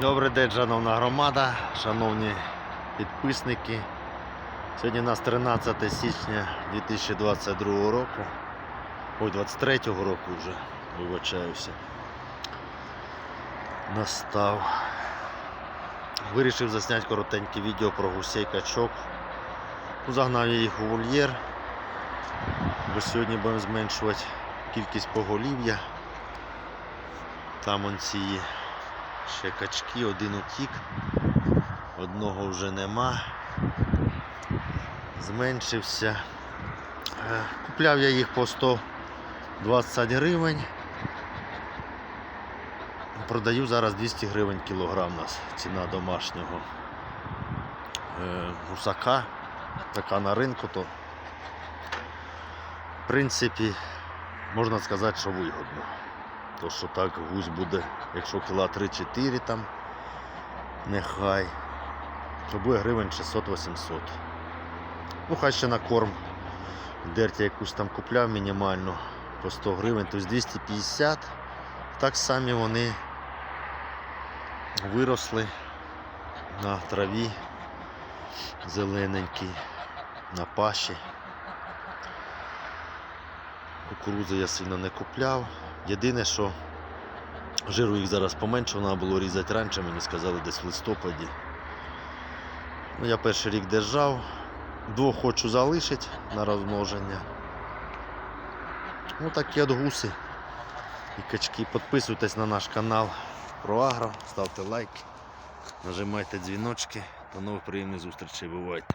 Добрий день, шановна громада, шановні підписники. Сьогодні у нас 13 січня 2022 року. Ой, 23-го року вже, вибачаюся. Настав. Вирішив засняти коротеньке відео про гусей качок. Ну, Загнав я їх у вольєр, бо сьогодні будемо зменшувати кількість поголів'я. Там он ці ще качки, один утік, одного вже нема. Зменшився. Е, Купляв я їх по 120 гривень. Продаю зараз 200 гривень кілограм у нас ціна домашнього е, гусака. Така на ринку, то в принципі можна сказати, що вигодно. То що так гусь буде, якщо кіла 3-4 там, нехай, то буде гривень 600-800. Ну, хай ще на корм. Дертя якусь там купляв мінімально по 100 гривень, тобто 250. Так самі вони виросли на траві зелененькій, на паші. Кукурудзи я сильно не купляв. Єдине, що жиру їх зараз поменше, треба було різати раніше, мені сказали десь в листопаді. Ну, я перший рік держав. Двох хочу залишити на розмноження. Ну такі от гуси і качки. Підписуйтесь на наш канал про агро, ставте лайки, нажимайте дзвіночки. До нових приємних зустрічей. Бувайте!